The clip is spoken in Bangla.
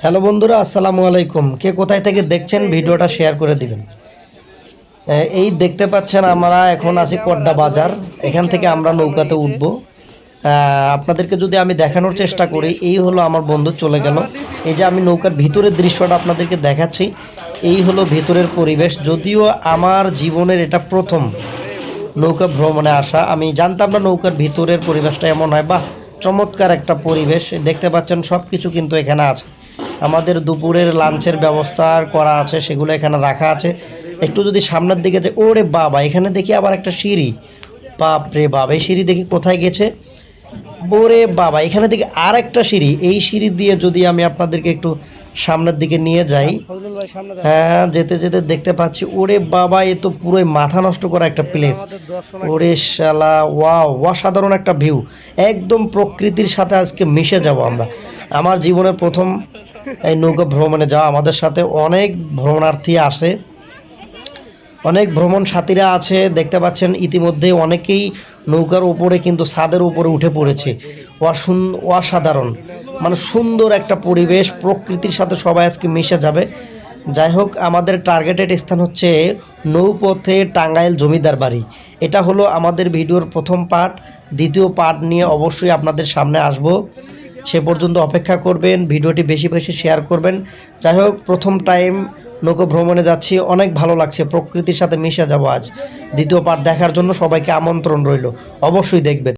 হ্যালো বন্ধুরা, আসসালামু আলাইকুম। কে কোথায় থেকে দেখছেন ভিডিওটা শেয়ার করে দিবেন। এই দেখতে পাচ্ছেন আমরা এখন আছি কড্ডা বাজার। এখান থেকে আমরা নৌকাতে উঠবো। আপনাদেরকে যদি আমি দেখানোর চেষ্টা করি, এই হলো আমার বন্ধু চলে গেল। এই যে আমি নৌকার ভিতরের দৃশ্যটা আপনাদেরকে দেখাচ্ছি, এই হলো ভিতরের পরিবেশ। যদিও আমার জীবনের এটা প্রথম নৌকা ভ্রমণে আসা, আমি জানতাম না নৌকার ভিতরের পরিবেশটা এমন হয়। বাহ! চমৎকার একটা পরিবেশ। দেখতে পাচ্ছেন সব কিছু কিন্তু এখানে আছে। আমাদের দুপুরের লাঞ্চের ব্যবস্থা করা আছে, সেগুলো এখানে রাখা আছে। একটু যদি সামনের দিকে যে, ওরে বাবা, এখানে দেখি আবার একটা সিঁড়ি। বাপ রে বাপ, এই সিঁড়ি দেখি কোথায় গেছে? ওরে বাবা এখানে দেখি আর একটা সিঁড়ি। এই সিঁড়ি দিয়ে যদি আমি আপনাদেরকে একটু সামনের দিকে নিয়ে যাই হ্যাঁ যেতে যেতে দেখতে পাচ্ছি ওরে বাবা এ তো পুরোই মাথা নষ্ট করা একটা প্লেস ওরে শালা ওয়া অসাধারণ একটা ভিউ একদম প্রকৃতির সাথে আজকে মিশে যাব আমরা। আমার জীবনের প্রথম এই নৌকা ভ্রমণে যাওয়া আমাদের সাথে অনেক ভ্রমণার্থী আসে। অনেক ভ্রমণ সাথীরা আছে, দেখতে পাচ্ছেন ইতিমধ্যে অনেকেই নৌকার উপরে কিন্তু ছাদের উপরে উঠে পড়েছে। অসাধারণ। মানে সুন্দর একটা পরিবেশ, প্রকৃতির সাথে সবাই আজকে মিশে যাবে। যাই হোক, আমাদের টার্গেটেড স্থান হচ্ছে নৌপথে টাঙ্গাইল জমিদার বাড়ি। এটা হলো আমাদের ভিডিওর প্রথম পার্ট। দ্বিতীয় পার্ট নিয়ে অবশ্যই আপনাদের সামনে আসব। সে পর্যন্ত অপেক্ষা করবেন, ভিডিওটি বেশি বেশি শেয়ার করবেন। যাই হোক, প্রথম টাইম নৌকো ভ্রমণে যাচ্ছি, অনেক ভালো লাগছে, প্রকৃতির সাথে মিশে যাব আজ। দ্বিতীয় পার্ট দেখার জন্য সবাইকে আমন্ত্রণ রইল। অবশ্যই দেখবেন।